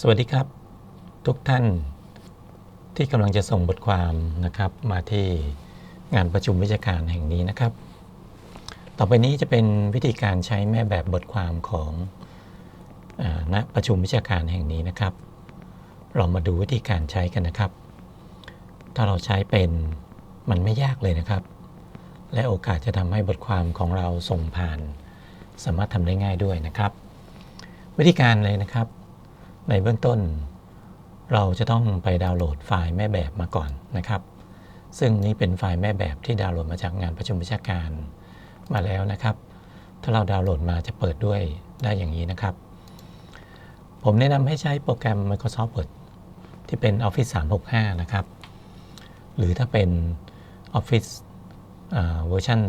สวัสดีครับ ทุกท่านที่กำลังจะส่งบทความนะครับ มาที่งานประชุมวิชาการแห่งนี้นะครับ ต่อไปนี้จะเป็นวิธีการใช้แม่แบบบทความของอาณประชุมวิชาการแห่งนี้นะครับ เรามาดูวิธีการใช้กันนะครับ ถ้าเราใช้เป็นมันไม่ยากเลยนะครับ และโอกาสจะทำให้บทความของเราส่งผ่าน สามารถทำได้ง่ายด้วยนะครับ วิธีการเลยนะครับ ในเบื้องต้น เราจะต้องไปดาวน์โหลดไฟล์แม่แบบมาก่อนนะครับ ซึ่งนี่เป็นไฟล์แม่แบบที่ดาวน์โหลดมาจากงานประชุมวิชาการมาแล้วนะครับ ถ้าเราดาวน์โหลดมาจะเปิดด้วยได้อย่างนี้นะครับ ผมแนะนำให้ใช้โปรแกรม Microsoft Word ที่เป็น Office 365 นะครับ หรือถ้าเป็น Office เวอร์ชัน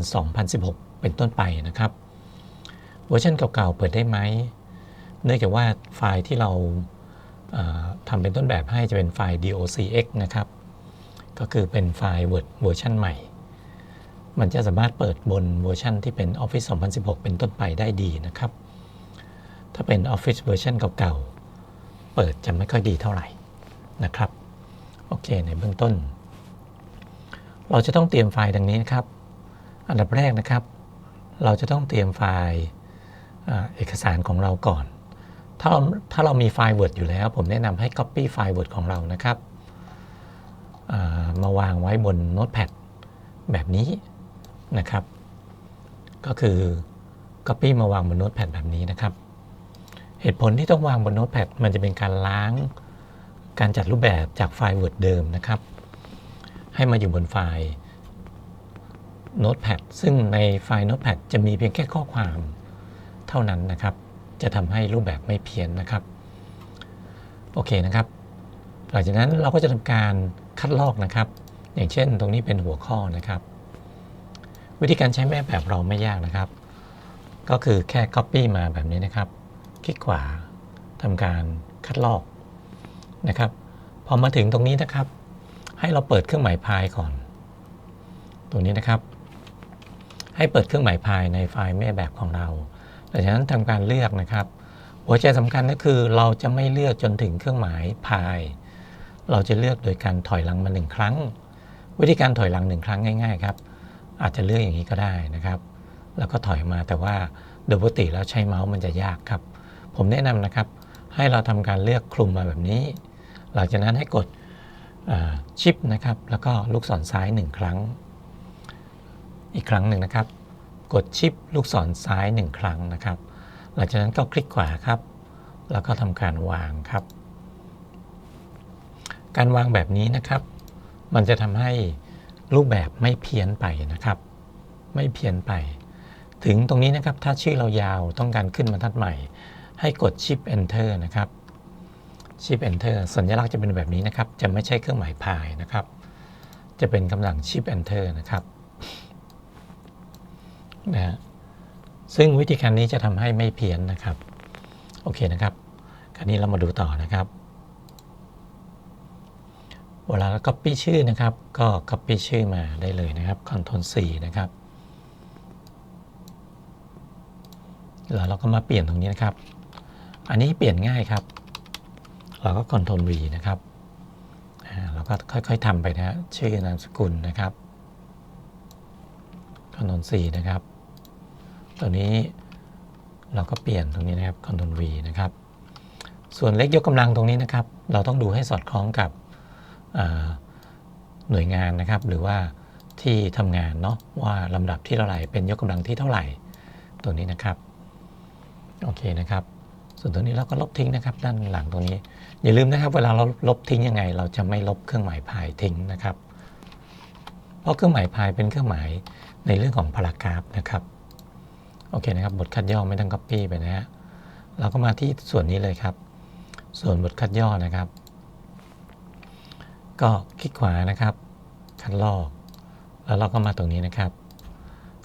2016 เป็นต้นไปนะครับ เวอร์ชันเก่าๆ เปิดได้ไหม เนื่องจากว่าไฟล์ที่เราเอ่อทำเป็นต้นแบบให้จะเป็นไฟล์ docx นะครับ ก็คือเป็นไฟล์ Word เวอร์ชันใหม่ มันจะสามารถเปิดบนเวอร์ชันที่เป็น Office 2016 เป็นต้นไปได้ดีนะครับ ถ้าเป็น Office เวอร์ชันเก่าๆ เปิดจะไม่ค่อยดีเท่าไหร่นะครับ โอเค ในเบื้องต้น เราจะต้องเตรียมไฟล์ดังนี้นะครับ อันดับแรกนะครับ เราจะต้องเตรียมไฟล์เอกสารของเราก่อน ถ้าเราถ้าเรามีไฟล์ Word อยู่แล้ว ผมแนะนำให้ Copy ไฟล์ Word ของเรานะครับามาวางไว้บน Notepad แบบนี้นะครับ ก็คือ Copy มาวางบน Notepad แบบนี้นะครับ เหตุผลที่ต้องวางบน Notepad มันจะเป็นการล้างการจัดรูปแบบจากไฟล์ Word เดิมนะครับ ให้มาอยู่บนไฟล์ Notepad ซึ่งในไฟล์ Notepad จะมีเพียงแค่ข้อความเท่านั้นนะครับ จะทำให้รูปแบบไม่เพี้ยนนะครับ โอเคนะครับ หลังจากนั้นเราก็จะทำการคัดลอกนะครับ อย่างเช่น ตรงนี้เป็นหัวข้อนะครับ วิธีการใช้แม่แบบเราไม่ยากนะครับ ก็คือแค่ Copy มาแบบนี้นะครับ คลิกขวาทำการคัดลอกนะครับ พอมาถึงตรงนี้นะครับ ให้เราเปิดเครื่องหมายพายก่อนตรงนี้นะครับ ให้เปิดเครื่องหมายพายในไฟล์แม่แบบของเรา หลังจากนั้นทำการเลือกนะครับ หัวใจสำคัญก็คือเราจะไม่เลือกจนถึงเครื่องหมายพาย เราจะเลือกโดยการถอยหลังมาหนึ่งครั้ง วิธีการถอยหลังหนึ่งครั้งง่ายๆครับอาจจะเลือกอย่างนี้ก็ได้นะครับ แล้วก็ถอยมาแต่ว่าโดยปกติแล้วใช้เมาส์มันจะยากครับ ผมแนะนำนะครับ ให้เราทำการเลือกคลุมมาแบบนี้ หลังจากนั้นให้กดชิปนะครับ แล้วก็ลูกศรซ้ายหนึ่งครั้ง อีกครั้งหนึ่งนะครับ กดชิปลูกศรซ้ายหนึ่งครั้งนะครับ หลังจากนั้นก็คลิกขวาครับ แล้วก็ทำการวางครับ การวางแบบนี้นะครับ มันจะทำให้รูปแบบไม่เพี้ยนไปนะครับ ไม่เพี้ยนไป ถึงตรงนี้นะครับถ้าชื่อเรายาวต้องการขึ้นบรรทัดใหม่ ให้กดชิป enter นะครับชิป enter สัญลักษณ์จะเป็นแบบนี้นะครับ จะไม่ใช่เครื่องหมายพายนะครับ จะเป็นกำลังชิป enter นะครับ นะซึ่งวิธีการนี้จะทำให้ไม่เพี้ยนนะครับ โอเคนะครับ คราวนี้เรามาดูต่อนะครับเวลาเรา copy ชื่อนะครับ ก็ copy ชื่อมาได้เลยนะครับ Ctrl C นะครับ แล้วเราก็มาเปลี่ยนตรงนี้นะครับ อันนี้เปลี่ยนง่ายครับ เราก็ Ctrl V นะครับเราก็ค่อยๆทำไปนะฮะชื่อนามสกุลนะครับ Ctrl C นะครับ ตัวนี้เราก็เปลี่ยนตรงนี้นะครับ Ctrl V นะครับ ส่วนเลขยกกำลังตรงนี้นะครับ เราต้องดูให้สอดคล้องกับหน่วยงานนะครับ หรือว่าที่ทำงานเนาะว่าลำดับที่เท่าไหร่เป็นยกกำลังที่เท่าไหร่ตัวนี้นะครับโอเคนะครับ ส่วนตัวนี้เราก็ลบทิ้งนะครับ ด้านหลังตรงนี้ อย่าลืมนะครับ เวลาเราลบทิ้งยังไง เราจะไม่ลบเครื่องหมายพายทิ้งนะครับ เพราะเครื่องหมายพายเป็นเครื่องหมายในเรื่องของพารากราฟนะครับ โอเคนะครับ บทคัดย่อไม่ต้อง copy ไปนะฮะเราก็มาที่ส่วนนี้เลยครับ ส่วนบทคัดย่อนะครับ ก็คลิกขวานะครับ คัดลอก แล้วเราก็มาตรงนี้นะครับ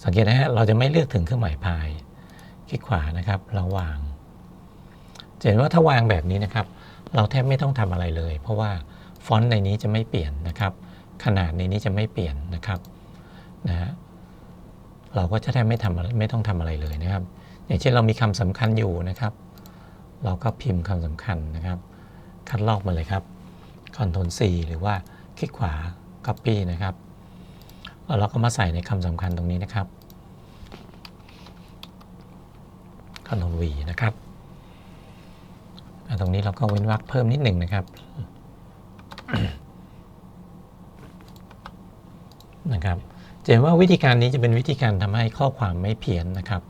สังเกตนะฮะเราจะไม่เลือกถึงเครื่องหมายพาย คลิกขวานะครับเราวางจะเห็นว่าถ้าวางแบบนี้นะครับ เราแทบไม่ต้องทำอะไรเลย เพราะว่าฟอนต์ในนี้จะไม่เปลี่ยนนะครับ ขนาดในนี้จะไม่เปลี่ยนนะครับนะฮะ เราก็จะแทบไม่ทำไม่ต้องทำอะไรเลยนะครับ อย่างเช่นเรามีคำสำคัญอยู่นะครับ เราก็พิมพ์คำสำคัญนะครับ คัดลอกมาเลยครับ Ctrl C หรือว่าคลิกขวา Copy นะครับเราก็มาใส่ในคำสำคัญตรงนี้นะครับ Ctrl V นะครับตรงนี้เราก็เว้นวรรคเพิ่มนิดหนึ่งนะครับนะครับ เห็นว่าวิธีการนี้จะเป็นวิธีการทำให้ข้อความไม่เพี้ยนนะครับ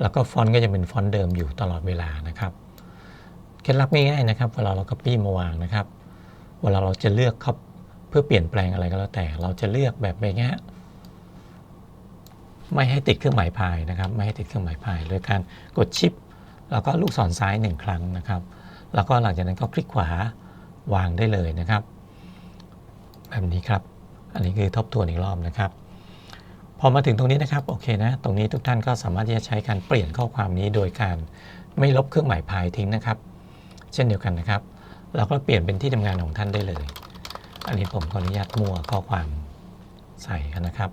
แล้วก็ฟอนต์ก็จะเป็นฟอนต์เดิมอยู่ตลอดเวลานะครับเคล็ดลับง่ายๆนะครับ เวลาเรา copy มาวางนะครับ เวลาเราจะเลือกเเพื่อเปลี่ยนแปลงอะไรก็แล้วแต่ เราจะเลือกแบบแบบนี้ไม่ให้ติดเครื่องหมายพายนะครับ ไม่ให้ติดเครื่องหมายพายโดยการกดชิป แล้วก็ลูกศรซ้ายหนึ่งครั้งนะครับ แล้วก็หลังจากนั้นก็คลิกขวาวางได้เลยนะครับ แบบนี้ครับ อันนี้คือทบทวนอีกรอบนะครับ พอมาถึงตรงนี้นะครับโอเคนะตรงนี้ทุกท่านก็สามารถที่จะใช้การเปลี่ยนข้อความนี้โดยการไม่ลบเครื่องหมายพายทิ้งนะครับ เช่นเดียวกันนะครับ เราก็เปลี่ยนเป็นที่ทำงานของท่านได้เลย อันนี้ผมขออนุญาตมั่วข้อความใส่กันนะครับ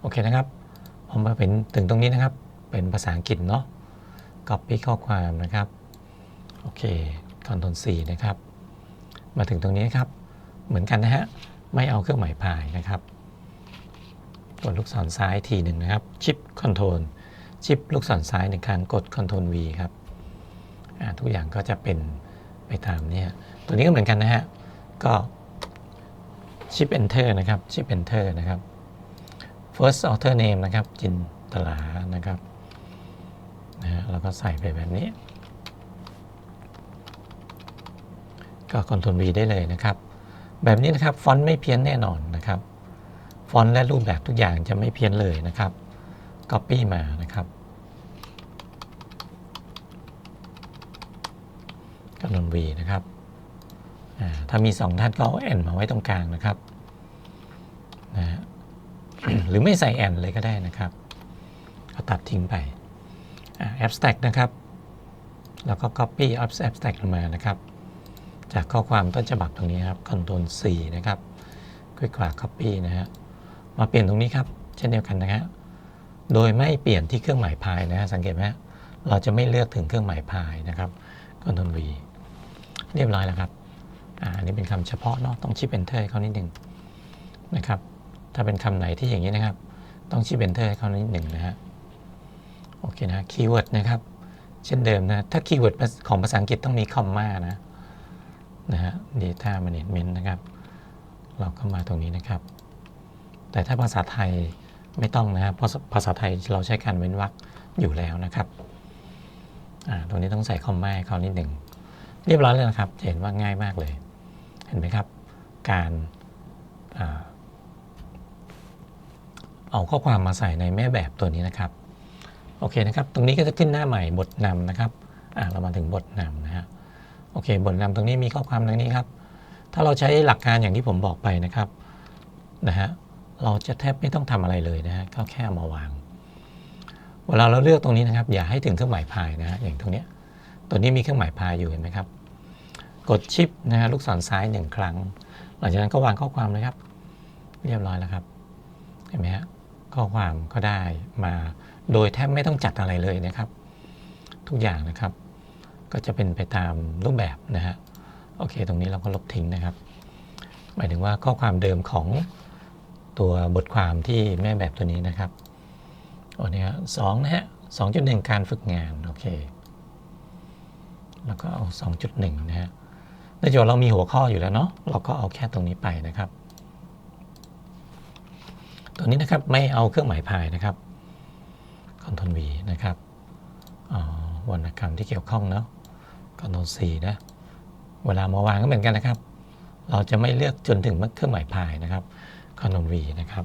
โอเคนะครับผมมาเป็นถึงตรงนี้นะครับ เป็นภาษาอังกฤษเนาะ copy ข้อความนะครับโอเค Ctrl C นะครับ มาถึงตรงนี้ครับ เหมือนกันนะฮะไม่เอาเครื่องหมายพายนะครับ กดลูกศรซ้ายทีหนึ่งนะครับ ชิปคอนโทรลชิปลูกศรซ้ายหนึ่งครั้งกด Ctrl V ครับทุกอย่างก็จะเป็นไปตามนี่ยตัวนี้ก็เหมือนกันนะฮะ ก็ชิป Enter นะครับชิป Enter นะครับ first author name นะครับ จินตลานะครับนะฮะแล้วก็ใส่ไปแบบนี้ ก็ Ctrl V ได้เลยนะครับ แบบนี้นะครับ ฟอนต์ไม่เพี้ยนแน่นอนนะครับ ฟอนต์และรูปแบบทุกอย่างจะไม่เพี้ยนเลยนะครับ Copy มานะครับ Ctrl V นะครับถ้ามี 2 ท่านก็เอาแอนมาไว้ตรงกลางนะครับนะฮะหรือไม่ใส่แอนเลยก็ได้นะครับก็ตัดทิ้งไปอ่า abstract นะครับ แล้วก็ copy abstract ลงมานะครับ จากข้อความต้นฉบับตรงนี้ครับ Ctrl C นะครับคลิกขวา copy นะฮะ มาเปลี่ยนตรงนี้ครับ เช่นเดียวกันนะฮะโดยไม่เปลี่ยนที่เครื่องหมายพายนะฮะสังเกตไหมเราจะไม่เลือกถึงเครื่องหมายพายนะครับ Ctrl V เรียบร้อยแล้วครับอันนี้เป็นคำเฉพาะเนาะต้องชิป Enter ให้เขานิดหนึ่งนะครับ ถ้าเป็นคำไหนที่อย่างนี้นะครับ ต้องชิป Enter ให้เขานิดหนึ่งนะฮะโอเคนะคีย์เวิร์ดนะครับ เช่นเดิมนะ ถ้าคีย์เวิร์ดของภาษาอังกฤษต้องมีคอมมานะนะฮะ Data Management นะครับ เราก็มาตรงนี้นะครับ แต่ถ้าภาษาไทยไม่ต้องนะครับเพราะภาษาไทยเราใช้การเว้นวรรคอยู่แล้วนะครับตรงนี้ต้องใส่คอมมาเขานิดหนึ่งเรียบร้อยแล้วนะครับ เห็นว่าง่ายมากเลย เห็นไหมครับ การอาเอาข้อความมาใส่ในแม่แบบตัวนี้นะครับ โอเคนะครับ ตรงนี้ก็จะขึ้นหน้าใหม่บทนำนะครับเรามาถึงบทนำนะฮะโอเค บทนำตรงนี้มีข้อความดังนี้ครับ ถ้าเราใช้หลักการอย่างที่ผมบอกไปนะครับนะฮะ เราจะแทบไม่ต้องทำอะไรเลยนะฮะก็แค่มาวาง เวลาเราเลือกตรงนี้นะครับ อย่าให้ถึงเครื่องหมายพายนะฮะอย่างตรงเนี้ยตัวนี้มีเครื่องหมายพายอยู่เห็นไหมครับ กดชิปนะฮะลูกศรซ้ายหนึ่งครั้ง หลังจากนั้นก็วางข้อความเลยครับ เรียบร้อยแล้วครับ เห็นไหมฮะข้อความก็ได้มาโดยแทบไม่ต้องจัดอะไรเลยนะครับ ทุกอย่างนะครับ ก็จะเป็นไปตามรูปแบบนะฮะโอเค ตรงนี้เราก็ลบทิ้งนะครับ หมายถึงว่าข้อความเดิมของ ตัวบทความที่แม่แบบตัวนี้นะครับโอ้เนี่ยสองนะฮะสองจุดหนึ่งการฝึกงาน โอเค แล้วก็เอา2.1นะฮะเนื่องจากเรามีหัวข้ออยู่แล้วเนาะเราก็เอาแค่ตรงนี้ไปนะครับ ตัวนี้นะครับไม่เอาเครื่องหมายพายนะครับ Ctrl V นะครับวรรณกรรมที่เกี่ยวข้องเนาะ Ctrl C นะเวลามาวางก็เหมือนกันนะครับ เราจะไม่เลือกจนถึงเครื่องหมายพายนะครับ Ctrl V นะครับ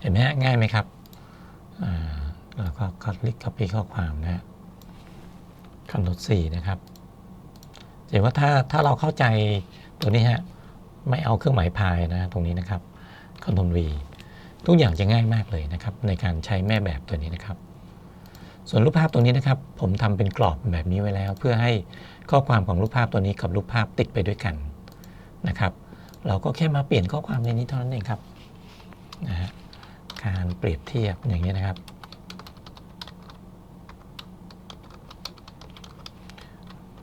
เห็นไหมฮะง่ายไหมครับแล้วก็คลิก copy ข้อความนะฮะ Ctrl C นะครับเห็นว่าถ้าถ้าเราเข้าใจตัวนี้ฮะไม่เอาเครื่องหมายพายนะตรงนี้นะครับ Ctrl V ทุกอย่างจะง่ายมากเลยนะครับ ในการใช้แม่แบบตัวนี้นะครับ ส่วนรูปภาพตรงนี้นะครับ ผมทำเป็นกรอบแบบนี้ไว้แล้ว เพื่อให้ข้อความของรูปภาพตัวนี้กับรูปภาพติดไปด้วยกันนะครับ เราก็แค่มาเปลี่ยนข้อความในนี้เท่านั้นเองครับนะฮะการเปรียบเทียบอย่างนี้นะครับ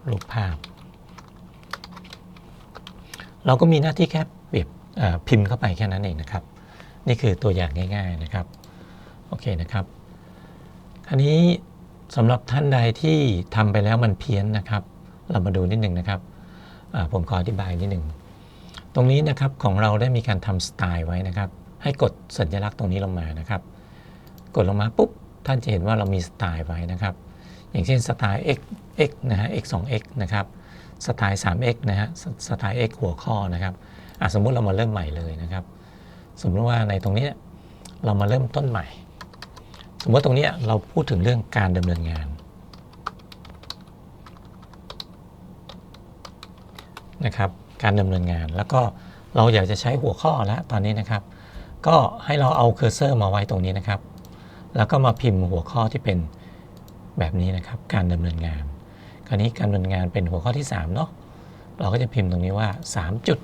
รูปภาพ เราก็มีหน้าที่แค่เปรียบพิมพ์เข้าไปแค่นั้นเองนะครับ นี่คือตัวอย่างง่าย ๆนะครับ โอเคนะครับคราวนี้สำหรับท่านใดที่ทำไปแล้วมันเพี้ยนนะครับ เรามาดูนิดหนึ่งนะครับ ผมขออธิบายนิดหนึ่ง ตรงนี้นะครับของเราได้มีการทำสไตล์ไว้นะครับ ให้กดสัญลักษณ์ตรงนี้ลงมานะครับ กดลงมาปุ๊บท่านจะเห็นว่าเรามีสไตล์ไว้นะครับ อย่างเช่นสไตล์ x x นะฮะ x 2 x นะครับสไตล์ 3x นะฮะสสไตล์ x หัวข้อนะครับอะสมมุติเรามาเริ่มใหม่เลยนะครับ สมมติว่าในตรงนี้เรามาเริ่มต้นใหม่ สมมติตรงนี้เราพูดถึงเรื่องการดำเนินงานนะครับ การดำเนินงาน แล้วก็เราอยากจะใช้หัวข้อแล้วตอนนี้นะครับ ก็ให้เราเอาเคอร์เซอร์มาไว้ตรงนี้นะครับ แล้วก็มาพิมพ์หัวข้อที่เป็นแบบนี้นะครับ การดำเนินงาน คราวนี้การดำเนินงานเป็นหัวข้อที่3เนาะเราก็จะพิมพ์ตรงนี้ว่า 3 จุด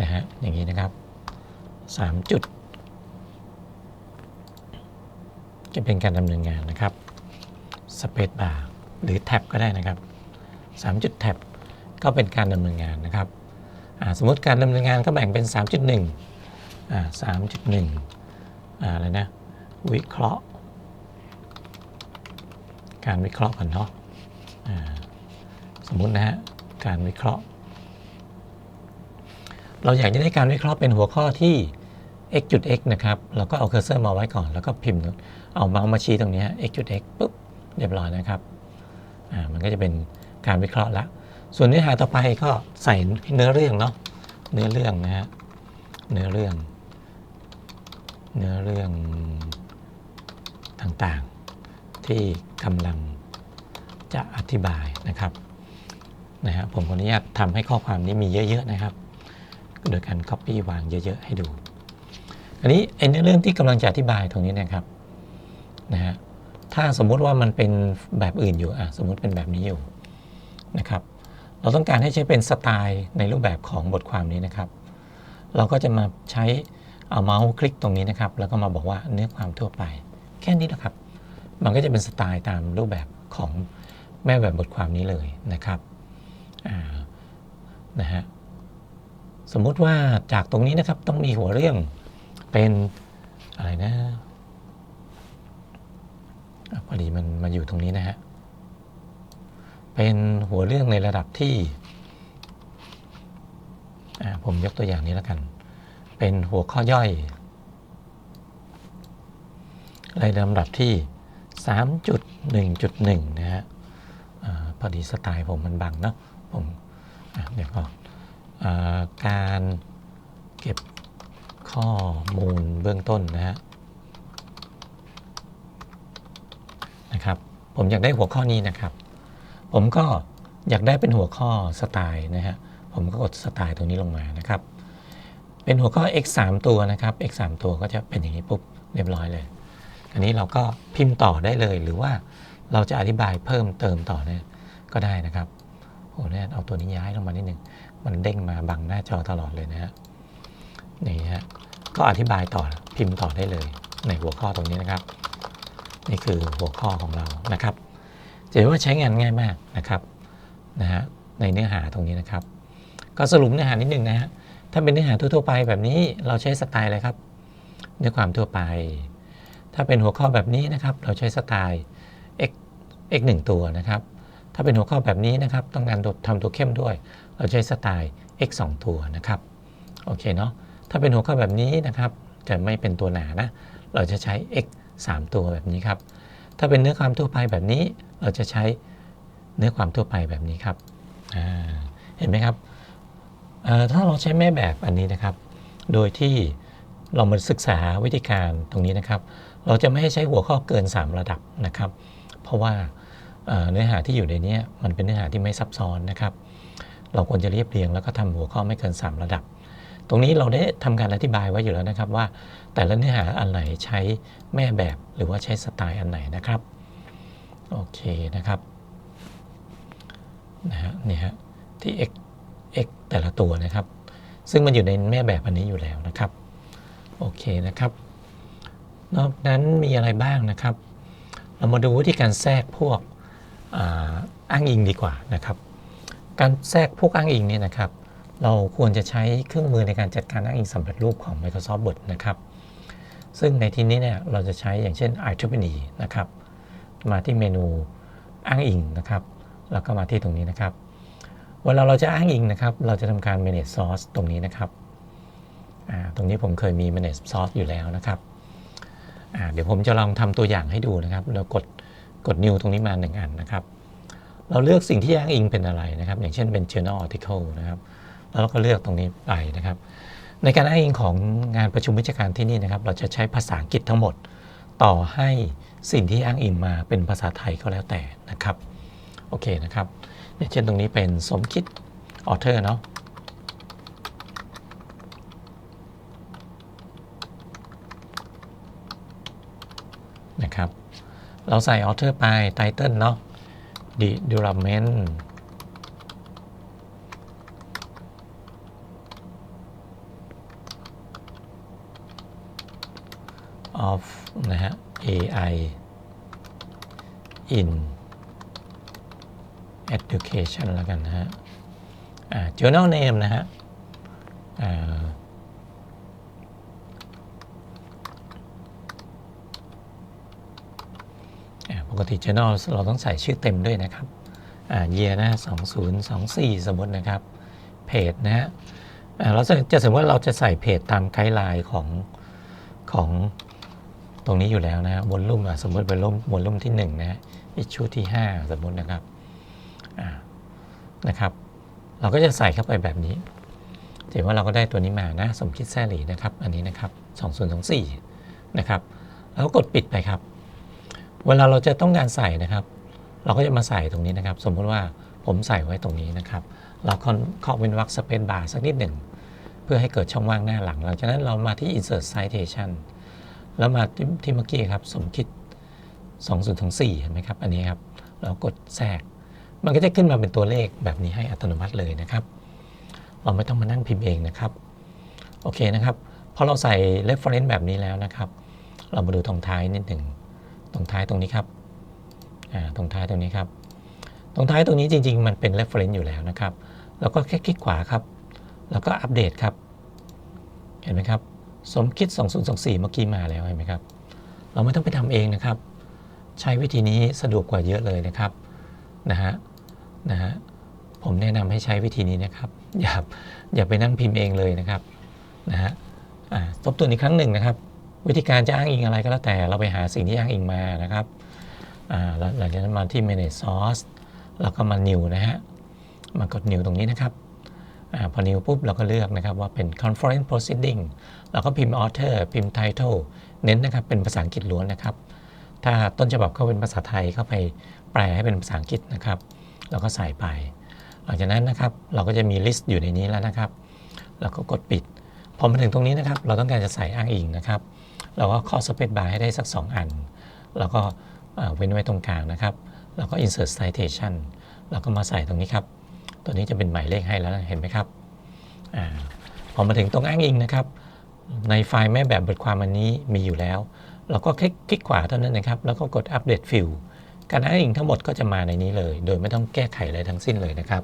นะฮะอย่างนี้นะครับ 3 จุด จะเป็นการดำเนินงานนะครับสเปซบาร์หรือแท็บก็ได้นะครับ 3 จุดแท็บ ก็เป็นการดำเนินงานนะครับสมมติการดำเนินงานก็แบ่งเป็น 3.1อ่า3.1อ่าอะไรนะวิเคราะห์ การวิเคราะห์กันเนาะอ่าสมมุตินะฮะการวิเคราะห์ เราอยากจะได้การวิเคราะห์เป็นหัวข้อที่ x จุด x นะครับเราก็เอาเคอร์เซอร์มาไว้ก่อน แล้วก็พิมพ์เอาเมาส์มาชี้ตรงนี้ x จุด x ปุ๊บเรียบร้อยนะครับมันก็จะเป็นการวิเคราะห์ละ ส่วนเนื้อหาต่อไปก็ใส่เนื้อเรื่องเนาะเนื้อเรื่องนะฮะเนื้อเรื่อง เนื้อเรื่องต่างๆ ที่กำลังจะอธิบายนะครับนะฮะผมขออนุญาตทำให้ข้อความนี้มีเยอะๆนะครับ โดยการ Copy วางเยอะๆให้ดู อันนี้ไอ้เนื้อเรื่องที่กำลังจะอธิบายตรงนี้นะครับนะฮะถ้าสมมุติว่ามันเป็นแบบอื่นอยู่อะสมมุติเป็นแบบนี้อยู่นะครับ เราต้องการให้ใช้เป็นสไตล์ในรูปแบบของบทความนี้นะครับ เราก็จะมาใช้เอาเมาส์คลิกตรงนี้นะครับ แล้วก็มาบอกว่าเนื้อความทั่วไป แค่นี้นะครับ มันก็จะเป็นสไตล์ตามรูปแบบของแม่แบบบทความนี้เลยนะครับนะฮะสมมุติว่าจากตรงนี้นะครับต้องมีหัวเรื่องเป็นอะไรนะอะพอดีมันมาอยู่ตรงนี้นะฮะ เป็นหัวเรื่องในระดับที่ ผมยกตัวอย่างนี้แล้วกัน เป็นหัวข้อย่อย ในลำดับที่ 3.1.1 นะฮะพอดีสไตล์ผมมันบังเนาะผมะเดี๋ยวก่อนอการเก็บข้อมูลเบื้องต้นนะฮะนะครับ ผมอยากได้หัวข้อนี้นะครับ ผมก็อยากได้เป็นหัวข้อสไตล์นะฮะผมก็กดสไตล์ตรงนี้ลงมานะครับ เป็นหัวข้อ x 3ตัวนะครับ x 3ตัวก็จะเป็นอย่างนี้ปุ๊บเรียบร้อยเลยอันนี้เราก็พิมพ์ต่อได้เลยหรือว่าเราจะอธิบายเพิ่มเติมต่อเนี่ยก็ได้นะครับโอ้เนี่ยเอาตัวนี้ย้ายลงมานิดนึงมันเด้งมาบังหน้าจอตลอดเลยนะฮะนี่ฮะก็อธิบายต่อพิมพ์ต่อได้เลยในหัวข้อตรงนี้นะครับ นี่คือหัวข้อของเรานะครับ จะเห็นว่าใช้งานง่ายมากนะครับนะฮะในเนื้อหาตรงนี้นะครับ ก็สรุปเนื้อหานิดนึงนะฮะถ้าเป็นเนื้อหาทั่วๆไปแบบนี้เราใช้สไตล์อะไรครับเนื้อความทั่วไป ถ้าเป็นหัวข้อแบบนี้นะครับ เราใช้สไตล์ x x 1ตัวนะครับ ถ้าเป็นหัวข้อแบบนี้นะครับ ต้องการทำตัวเข้มด้วย เราใช้สไตล์ x 2ตัวนะครับโอเคเนาะถ้าเป็นหัวข้อแบบนี้นะครับจะไม่เป็นตัวหนานะ เราจะใช้ x 3 ตัวแบบนี้ครับ ถ้าเป็นเนื้อความทั่วไปแบบนี้ เราจะใช้เนื้อความทั่วไปแบบนี้ครับเห็นไหมครับถ้าเราใช้แม่แบบอันนี้นะครับ โดยที่เรามาศึกษาวิธีการตรงนี้นะครับ เราจะไม่ให้ใช้หัวข้อเกิน 3 ระดับนะครับ เพราะว่าเนื้อหาที่อยู่ในนี้มันเป็นเนื้อหาที่ไม่ซับซ้อนนะครับ เราควรจะเรียบเรียงแล้วก็ทำหัวข้อไม่เกิน 3 ระดับ ตรงนี้เราได้ทำการอธิบายไว้อยู่แล้วนะครับว่า แต่ละเนื้อหาอันไหนใช้แม่แบบหรือว่าใช้สไตล์อันไหนนะครับ โอเคนะครับนะฮะนี่ฮะที่ x x แต่ละตัวนะครับ ซึ่งมันอยู่ในแม่แบบอันนี้อยู่แล้วนะครับโอเคนะครับ นอกนั้นมีอะไรบ้างนะครับ เรามาดูวิธีการแทรกพวกอ,อ้างอิงดีกว่านะครับ การแทรกพวกอ้างอิงเนี่ยนะครับ เราควรจะใช้เครื่องมือในการจัดการอ้างอิงสำเร็จรูปของ Microsoft Word นะครับ ซึ่งในที่นี้เนี่ยเราจะใช้อย่างเช่น IEEE นะครับ มาที่เมนูอ้างอิงนะครับ แล้วก็มาที่ตรงนี้นะครับเวลาเราจะอ้างอิงนะครับ เราจะทำการ manage source ตรงนี้นะครับตรงนี้ผมเคยมี manage source อยู่แล้วนะครับ เดี๋ยวผมจะลองทำตัวอย่างให้ดูนะครับแล้วกดกด new ตรงนี้มาหนึ่งอันนะครับ เราเลือกสิ่งที่อ้างอิงเป็นอะไรนะครับ อย่างเช่นเป็น journal article นะครับ แล้วเราก็เลือกตรงนี้ไปนะครับ ในการอ้างอิงของงานประชุมวิชาการที่นี่นะครับ เราจะใช้ภาษาอังกฤษทั้งหมด ต่อให้ สิ่งที่อ้างอิงมาเป็นภาษาไทยก็แล้วแต่นะครับ โอเคนะครับเช่นตรงนี้เป็นสมคิดออเทอร์เนาะนะครับ เราใส่ออเทอร์ไปไตเติลเนาะ The Development of นะฮะ AI in education แล้วกันนะฮะ journal name นะฮะ ปกติ journal เราต้องใส่ชื่อเต็มด้วยนะครับอ่า year นะ2024 สมมตินะครับ เพจนะฮะเราจะจะสมมติว่าเราจะใส่เพจตามไกด์ไลน์ของของ ตรงนี้อยู่แล้วนะฮะวอลลุ่มอะสมมติเป็นลุ่มวอลลุ่มที่1นะฮะอิชูที่ 5 สมมตินะครับนะครับ เราก็จะใส่เข้าไปแบบนี้เห็นว่าเราก็ได้ตัวนี้มานะ สมคิดแซ่หลีนะครับ อันนี้นะครับ2024นะครับแล้วก็กดปิดไปครับ เวลาเราจะต้องการใส่นะครับ เราก็จะมาใส่ตรงนี้นะครับ สมมุติว่าผมใส่ไว้ตรงนี้นะครับ เราเคาะเว้นวรรคสเปซบาร์สักนิดหนึ่ง เพื่อให้เกิดช่องว่างหน้าหลัง หลังจากนั้นเรามาที่ insert citation แล้วมาที่ที่เมื่อกี้ครับ สมคิด2024เห็นไหมครับ อันนี้ครับ เรากดแทรก มันก็จะขึ้นมาเป็นตัวเลขแบบนี้ให้อัตโนมัติเลยนะครับ เราไม่ต้องมานั่งพิมพ์เองนะครับ โอเคนะครับ พอเราใส่ reference แบบนี้แล้วนะครับ เรามาดูตรงท้ายนิดหนึ่ง ตรงท้ายตรงนี้ครับ ตรงท้ายตรงนี้ครับ ตรงท้ายตรงนี้จริง ๆ มันเป็น reference อยู่แล้วนะครับ แล้วก็แค่คลิกขวาครับ แล้วก็อัปเดตครับ เห็นไหมครับ สมคิด 2024 เมื่อกี้มาแล้วเห็นไหมครับ เราไม่ต้องไปทำเองนะครับ ใช้วิธีนี้สะดวกกว่าเยอะเลยนะครับนะฮะนะฮะผมแนะนำให้ใช้วิธีนี้นะครับ อย่าอย่าไปนั่งพิมพ์เองเลยนะครับนะฮะอ่าทบทวนอีกครั้งหนึ่งนะครับ วิธีการจะอ้างอิงอะไรก็แล้วแต่เราไปหาสิ่งที่อ้างอิงมานะครับอ่าหลังจากนั้นมาที่ manage source แล้วก็มา new นะฮะมากด new ตรงนี้นะครับ พอ new ปุ๊บเราก็เลือกนะครับว่าเป็น conference proceeding เราก็พิมพ์ author พิมพ์ title เน้นนะครับเป็นภาษาอังกฤษล้วนนะครับ ถ้าต้นฉบับเขาเป็นภาษาไทยเข้าไปแปลให้เป็นภาษาอังกฤษนะครับ เราก็ใส่ไป หลังจากนั้นนะครับเราก็จะมีลิสต์อยู่ในนี้แล้วนะครับแล้วก็กดปิด พอมาถึงตรงนี้นะครับ เราต้องการจะใส่อ้างอิงนะครับ เราก็ข้อสเปซบาร์ให้ได้สัก 2 อัน แล้วก็เว้นไว้ตรงกลางนะครับ แล้วก็ insert citation แล้วก็มาใส่ตรงนี้ครับ ตัวนี้จะเป็นหมายเลขให้แล้วเห็นไหมครับอพอมาถึงตรงอ้างอิงนะครับ ในไฟล์แม่แบบบทความอันนี้มีอยู่แล้ว เราก็คลิกคลิกขวาเท่านั้นนะครับ แล้วก็กดอัปเดตฟิลการอ้างอิงทั้งหมดก็จะมาในนี้เลย โดยไม่ต้องแก้ไขอะไรทั้งสิ้นเลยนะครับ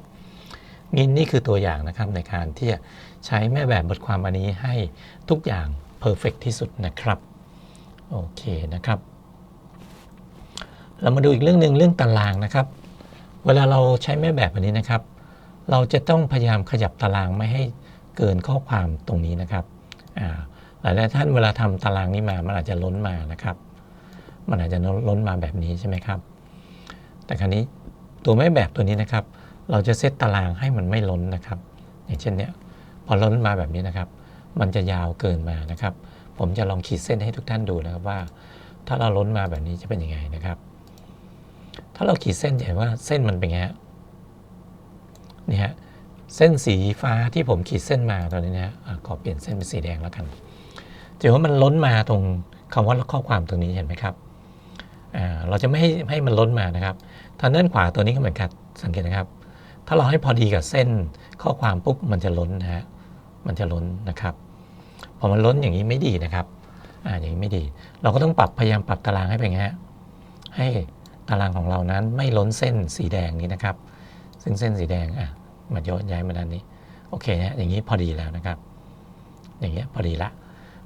นี่นี่คือตัวอย่างนะครับในการที่จะใช้แม่แบบบทความอันนี้ให้ทุกอย่างเพอร์เฟกที่สุดนะครับโอเคนะครับ เรามาดูอีกเรื่องหนึ่งเรื่องตารางนะครับ เวลาเราใช้แม่แบบอันนี้นะครับ เราจะต้องพยายามขยับตารางไม่ให้เกินข้อความตรงนี้นะครับอ่าหลายท่านเวลาทำตารางนี้มา มันอาจจะล้นมานะครับ มันอาจจะล้นมาแบบนี้ใช่ไหมครับ แต่คราวนี้ตัวแม่แบบตัวนี้นะครับ เราจะเซตตารางให้มันไม่ล้นนะครับ อย่างเช่นเนี้ยพอล้นมาแบบนี้นะครับ มันจะยาวเกินมานะครับ ผมจะลองขีดเส้นให้ทุกท่านดูนะครับว่า ถ้าเราล้นมาแบบนี้จะเป็นยังไงนะครับ ถ้าเราขีดเส้นจะเห็นว่าเส้นมันเป็นไงฮะ นี่ฮะเส้นสีฟ้าที่ผมขีดเส้นมาตอนนี้นะขอเปลี่ยนเส้นเป็นสีแดงแล้วกันจะเห็นว่ามันล้นมาตรงคำว่าข้อความตรงนี้เห็นไหมครับเราจะไม่ให้ให้มันล้นมานะครับทางด้านขวาตัวนี้ก็เหมือนกันสังเกตนะครับ ถ้าเราให้พอดีกับเส้นข้อความปุ๊บมันจะล้นนะฮะมันจะล้นนะครับ พอมันล้นอย่างนี้ไม่ดีนะครับอ่าอย่างนี้ไม่ดี เราก็ต้องปรับพยายามปรับตารางให้เป็นไงฮะให้ตารางของเรานั้นไม่ล้นเส้นสีแดงนี้นะครับ ซึ่งเส้นสีแดงอะมาโยนย้ายมาด้านนี้ โอเคนะอย่างนี้พอดีแล้วนะครับ อย่างเงี้ยพอดีละ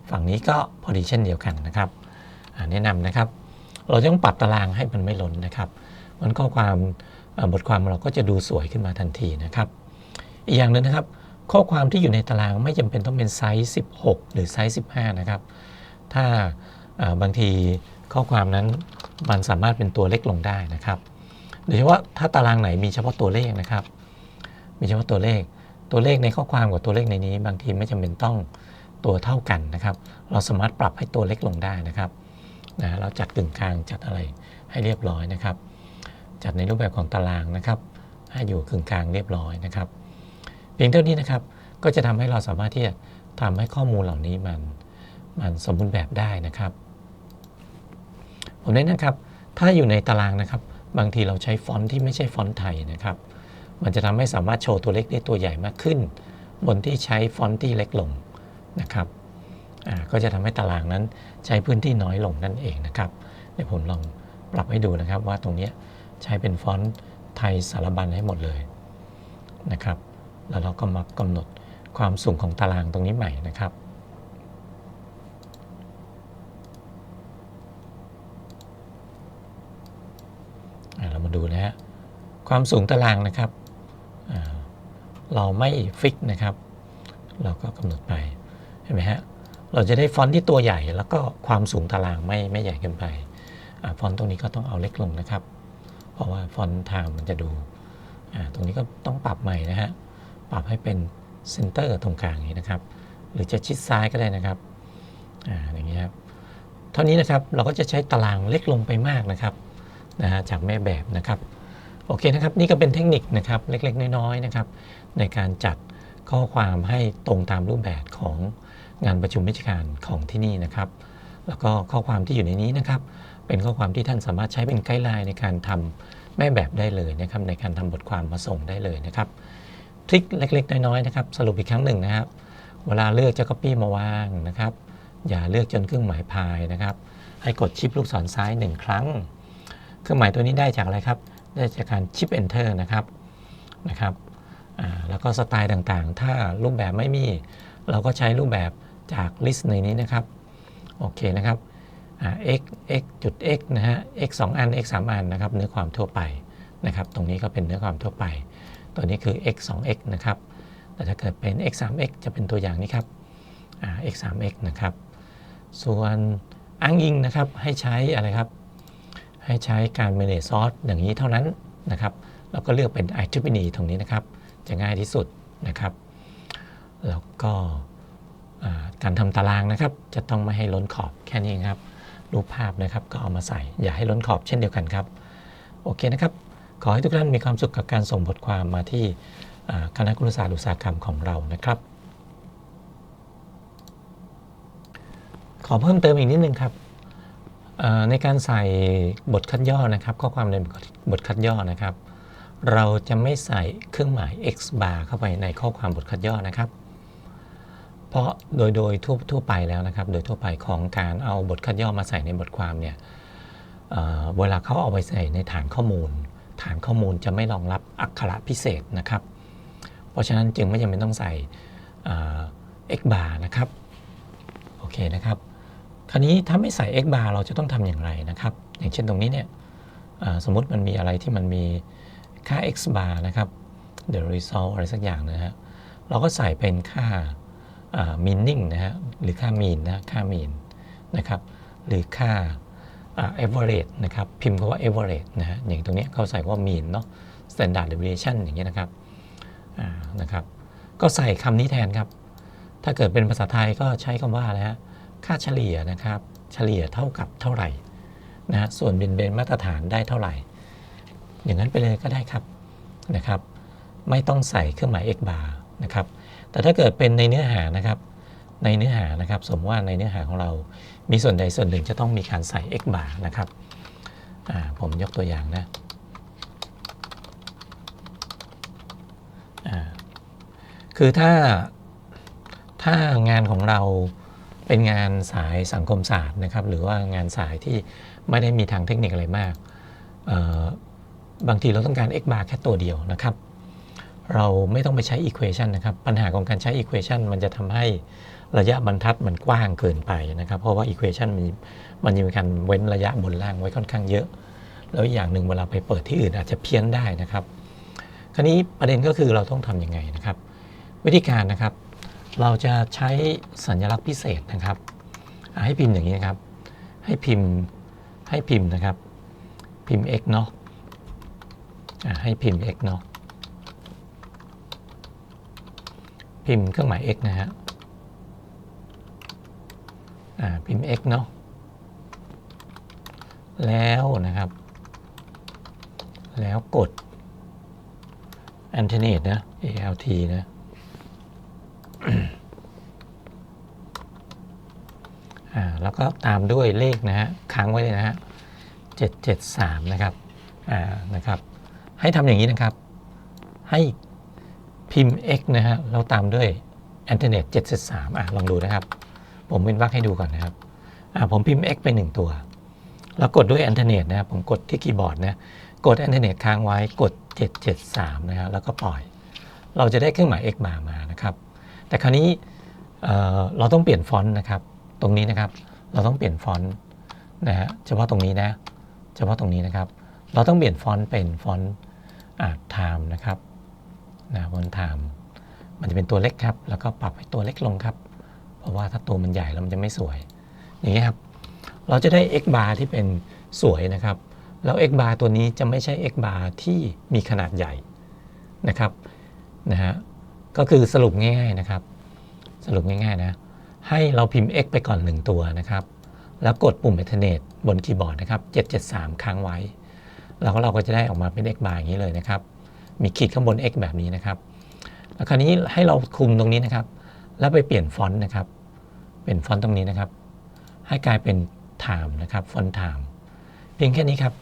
ฝั่งนี้ก็พอดีเช่นเดียวกันนะครับแนะนำนะครับ เราต้องปรับตารางให้มันไม่ล้นนะครับ มันข้อความบทความเราก็จะดูสวยขึ้นมาทันทีนะครับ อีกอย่างหนึ่งนะครับ ข้อความที่อยู่ในตารางไม่จำเป็นต้องเป็นไซส์16 หรือไซส์15 นะครับ ถ้าบางทีข้อความนั้นมันสามารถเป็นตัวเล็กลงได้นะครับ โดยเฉพาะถ้าตารางไหนมีเฉพาะตัวเลขนะครับ มีเฉพาะตัวเลข ตัวเลขในข้อความกับตัวเลขในนี้ บางทีไม่จำเป็นต้องตัวเท่ากันนะครับ เราสามารถปรับให้ตัวเล็กลงได้นะครับนะเราจัดกึ่งกลางจัดอะไรให้เรียบร้อยนะครับ จัดในรูปแบบของตารางนะครับ ให้อยู่กึ่งกลางเรียบร้อยนะครับ เพียงเท่านี้นะครับ ก็จะทำให้เราสามารถที่จะทำให้ข้อมูลเหล่านี้มันมันสมบูรณ์แบบได้นะครับ ผมแนะนำครับ ถ้าอยู่ในตารางนะครับ บางทีเราใช้ฟอนต์ที่ไม่ใช่ฟอนต์ไทยนะครับ มันจะทำให้สามารถโชว์ตัวเลขได้ตัวใหญ่มากขึ้น บนที่ใช้ฟอนต์ที่เล็กลงนะครับก็จะทำให้ตารางนั้นใช้พื้นที่น้อยลงนั่นเองนะครับ เดี๋ยวผมลองปรับให้ดูนะครับว่าตรงนี้ใช้เป็นฟอนต์ไทยสารบัญให้หมดเลยนะครับ แล้วเราก็มากำหนดความสูงของตารางตรงนี้ใหม่นะครับ อ่าเรา มาดูนะฮะความสูงตารางนะครับ เราไม่ฟิกนะครับ เราก็กำหนดไปเห็นไหมฮะเราจะได้ฟอนต์ที่ตัวใหญ่แล้วก็ความสูงตารางไม่ไม่ใหญ่เกินไปอฟอนต์ตรงนี้ก็ต้องเอาเล็กลงนะครับ เพราะว่าฟอนต์ไทม์มันจะดูตรงนี้ก็ต้องปรับใหม่นะฮะปรับให้เป็นเซนเตอร์ตรงกลางนี้นะครับ หรือจะชิดซ้ายก็ได้นะครับออย่างนี้ครับเท่านี้นะครับเราก็จะใช้ตารางเล็กลงไปมากนะครับ นะฮะจากแม่แบบนะครับโอเคนะครับนี่ก็เป็นเทคนิคนะครับเล็กๆ น้อยๆนะครับในการจัดข้อความให้ตรงตามรูปแบบของงานประชุมวิชาการของที่นี่นะครับ แล้วก็ข้อความที่อยู่ในนี้นะครับ เป็นข้อความที่ท่านสามารถใช้เป็นไกด์ไลน์ในการทำแม่แบบได้เลยนะครับในการทำบทความมาส่งได้เลยนะครับทริคเล็กๆ น้อยๆนะครับสรุปอีกครั้งหนึ่งนะครับ เวลาเลือกจะ copy มาวางนะครับ อย่าเลือกจนเครื่องหมายพายนะครับ ให้กดชิปลูกศรซ้ายหนึ่งครั้ง เครื่องหมายตัวนี้ได้จากอะไรครับ ได้จากการชิป Enter นะครับนะครับแล้วก็สไตล์ต่างๆ ถ้ารูปแบบไม่มี เราก็ใช้รูปแบบจากลิสต์ในนี้นะครับ โอเคนะครับ x x จุด x นะฮะ x 2 อัน x 3 อันนะครับ เนื้อความทั่วไปนะครับ ตรงนี้ก็เป็นเนื้อความทั่วไป ตัวนี้คือ x 2 x นะครับ แต่ถ้าเกิดเป็น x 3 x จะเป็นตัวอย่างนี้ครับอ่า x 3 x นะครับ ส่วนอ้างอิงนะครับ ให้ใช้อะไรครับ ให้ใช้การ manage source อย่างนี้เท่านั้นนะครับแล้วก็เลือกเป็น IEEE ตรงนี้นะครับ จะง่ายที่สุดนะครับ แล้วก็การทำตารางนะครับ จะต้องไม่ให้ล้นขอบแค่นี้เองครับ รูปภาพนะครับก็เอามาใส่ อย่าให้ล้นขอบเช่นเดียวกันครับ โอเคนะครับ ขอให้ทุกท่านมีความสุขกับการส่งบทความมาที่คณะครุศาสตร์อุตสาหกรรมของเรานะครับ ขอเพิ่มเติมอีกนิดนึงครับ ในการใส่บทคัดย่อนะครับ ข้อความในบทคัดย่อนะครับ เราจะไม่ใส่เครื่องหมาย x bar เข้าไปในข้อความบทคัดย่อนะครับ เพราะโดยโดยทั่วทั่วไปแล้วนะครับ โดยทั่วไปของการเอาบทคัดย่อมาใส่ในบทความเนี่ยเเวลาเขาเอาไปใส่ในฐานข้อมูล ฐานข้อมูลจะไม่รองรับอักขระพิเศษนะครับ เพราะฉะนั้นจึงไม่จำเป็นต้องใส่ x bar นะครับ โอเคนะครับ คราวนี้ถ้าไม่ใส่ x bar เราจะต้องทำอย่างไรนะครับ อย่างเช่นตรงนี้เนี่ยสมมติมันมีอะไรที่มันมีค่า x bar นะครับ the result อะไรสักอย่างนะฮะเราก็ใส่เป็นค่า meaning นะฮะหรือค่า mean นะค่า mean นะครับหรือค่า average นะครับพิมพ์คำว่า average นะฮะอย่างตรงนี้เขาใส่ว่า mean เนาะ standard deviation อย่างเงี้ยนะครับนะครับ ก็ใส่คำนี้แทนครับ ถ้าเกิดเป็นภาษาไทยก็ใช้คำว่าอะไรฮะ ค่าเฉลี่ยนะครับ เฉลี่ยเท่ากับเท่าไหร่นะส่วนเบนเบนมาตรฐานได้เท่าไหร่ อย่างนั้นไปเลยก็ได้ครับนะครับ ไม่ต้องใส่เครื่องหมาย x bar นะครับ แต่ถ้าเกิดเป็นในเนื้อหานะครับ ในเนื้อหานะครับ สมมติว่าในเนื้อหาของเรา มีส่วนใดส่วนหนึ่งจะต้องมีการใส่ x bar นะครับผมยกตัวอย่างนะคือถ้าถ้างานของเรา เป็นงานสายสังคมศาสตร์นะครับ หรือว่างานสายที่ไม่ได้มีทางเทคนิคอะไรมาก บางทีเราต้องการ x bar แค่ตัวเดียวนะครับ เราไม่ต้องไปใช้ equation นะครับ ปัญหาของการใช้ equation มันจะทำให้ระยะบรรทัดมันกว้างเกินไปนะครับ เพราะว่า equation มันมันจะมีการเว้นระยะบนล่างไว้ค่อนข้างเยอะ แล้วอีกอย่างหนึ่งเวลาไปเปิดที่อื่นอาจจะเพี้ยนได้นะครับ คราวนี้ประเด็นก็คือเราต้องทำยังไงนะครับ วิธีการนะครับ เราจะใช้สัญลักษณ์พิเศษนะครับ ให้พิมพ์อย่างนี้นะครับ ให้พิมพ์ให้พิมพ์นะครับ พิมพ์ x เนาะให้พิมพ์ x เนาะพิมพ์เครื่องหมาย x นะฮะพิมพ์ x เนาะแล้วนะครับ แล้วกด alternate นะ alt นะ อ่า แล้วก็ตามด้วยเลขนะฮะค้างไว้เลยนะฮะ773 นะครับอ่านะครับ ให้ทำอย่างนี้นะครับ ให้พิมพ์ x นะฮะแล้วตามด้วย internet 773อะลองดูนะครับ ผมเป็นวักให้ดูก่อนนะครับอ่าผมพิมพ์ x ไป 1 ตัว แล้วกดด้วย internet นะครับผมกดที่คีย์บอร์ดนะกด internet ค้างไว้กด 773 นะครับแล้วก็ปล่อย เราจะได้เครื่องหมาย x bar มานะครับ แต่คราวนี้เเราต้องเปลี่ยนฟอนต์นะครับ ตรงนี้นะครับ เราต้องเปลี่ยนฟอนต์นะฮะเฉพาะตรงนี้นะ เฉพาะตรงนี้นะครับ เราต้องเปลี่ยนฟอนต์เป็นฟอนต์อ่า time นะครับนะฟอนต์ time มันจะเป็นตัวเล็กครับ แล้วก็ปรับให้ตัวเล็กลงครับ เพราะว่าถ้าตัวมันใหญ่แล้วมันจะไม่สวย อย่างนี้ครับ เราจะได้ x bar ที่เป็นสวยนะครับ แล้ว x bar ตัวนี้จะไม่ใช่ x bar ที่มีขนาดใหญ่นะครับนะฮะก็คือสรุปง่ายๆนะครับ สรุปง่ายๆนะ ให้เราพิมพ์ x ไปก่อน 1 ตัวนะครับ แล้วกดปุ่ม alternate บนคีย์บอร์ดนะครับ 773 ค้างไว้ แล้วเราก็จะได้ออกมาเป็น x bar อย่างนี้เลยนะครับ มีขีดข้างบน x แบบนี้นะครับ แล้วคราวนี้ให้เราคุมตรงนี้นะครับ แล้วไปเปลี่ยนฟอนต์นะครับ เป็นฟอนต์ตรงนี้นะครับ ให้กลายเป็น time นะครับฟอนต์ time เพียงแค่นี้ครับ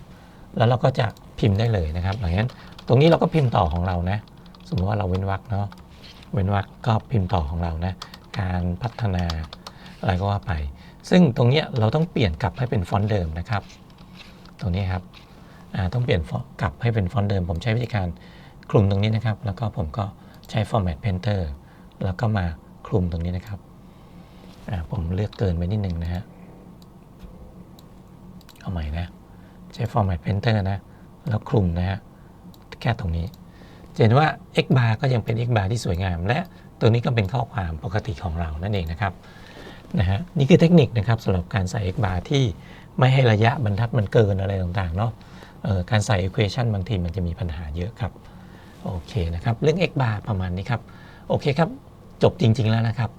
แล้วเราก็จะพิมพ์ได้เลยนะครับหลังจากนั้นตรงนี้เราก็พิมพ์ต่อของเรานะ สมมติว่าเราเว้นวรรคเนาะ เว้นวรรคก็พิมพ์ต่อของเรานะ การพัฒนาอะไรก็ว่าไป ซึ่งตรงเนี้ยเราต้องเปลี่ยนกลับให้เป็นฟอนต์เดิมนะครับ ตรงนี้ครับต้องเปลี่ยนฟอนต์กลับให้เป็นฟอนต์เดิม ผมใช้วิธีการคลุมตรงนี้นะครับ แล้วก็ผมก็ใช้ format painter แล้วก็มาคลุมตรงนี้นะครับผมเลือกเกินไปนิดนึงนะฮะเอาใหม่นะ ใช้ format painter นะ แล้วคลุมนะฮะแค่ตรงนี้ เห็นว่า x bar ก็ยังเป็น x bar ที่สวยงามและ ตัวนี้ก็เป็นข้อความปกติของเรานั่นเองนะครับนะฮะนี่คือเทคนิคนะครับสำหรับการใส่ x bar ที่ไม่ให้ระยะบรรทัดมันเกินอะไรต่างๆเนาะการใส่ equation บางทีมันจะมีปัญหาเยอะครับ โอเคนะครับ เรื่อง x bar ประมาณนี้ครับ โอเคครับ จบจริง ๆ แล้วนะครับ